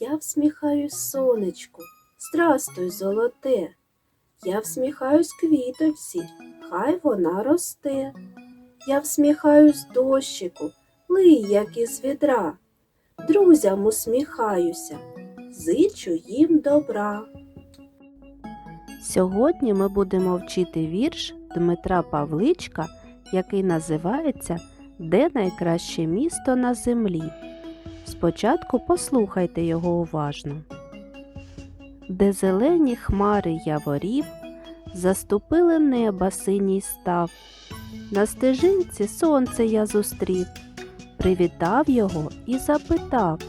Я всміхаюсь сонечку, здрастуй, золоте. Я всміхаюсь квіточці, хай вона росте. Я всміхаюсь дощику, лий, як із відра. Друзям усміхаюся, зичу їм добра. Сьогодні ми будемо вчити вірш Дмитра Павличка, який називається Де найкраще місто на землі. Спочатку послухайте його уважно. Де зелені хмари яворів, заступили неба синій став. На стежинці сонце я зустрів, привітав його і запитав.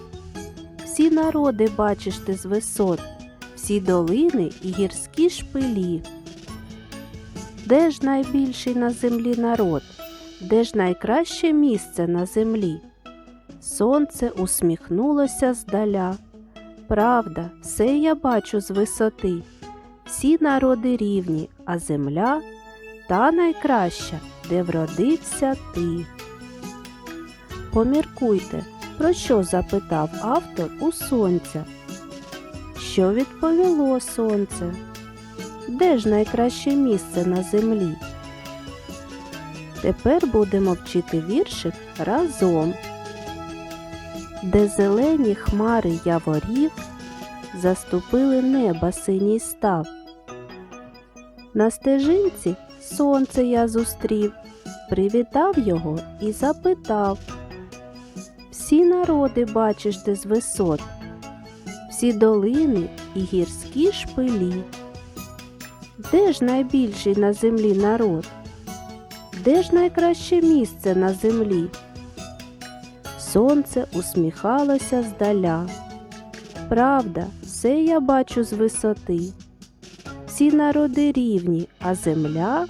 Всі народи бачиш ти з висот, всі долини і гірські шпилі. Де ж найбільший на землі народ? Де ж найкраще місце на землі? Сонце усміхнулося здаля. Правда, все я бачу з висоти. Всі народи рівні, а земля та найкраща, де вродився ти. Поміркуйте, про що запитав автор у сонця. Що відповіло сонце? Де ж найкраще місце на землі? Тепер будемо вчити віршик разом. Де зелені хмари яворів, заступили неба синій став. На стежинці сонце я зустрів, привітав його і запитав. Всі народи бачиш ти з висот, всі долини і гірські шпилі. Де ж найбільший на землі народ? Де ж найкраще місце на землі? Сонце усміхалося здаля. Правда, все я бачу з висоти. Всі народи рівні, а земля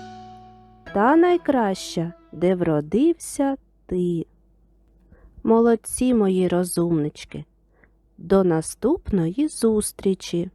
та найкраща, де вродився ти. Молодці мої розумнички. До наступної зустрічі!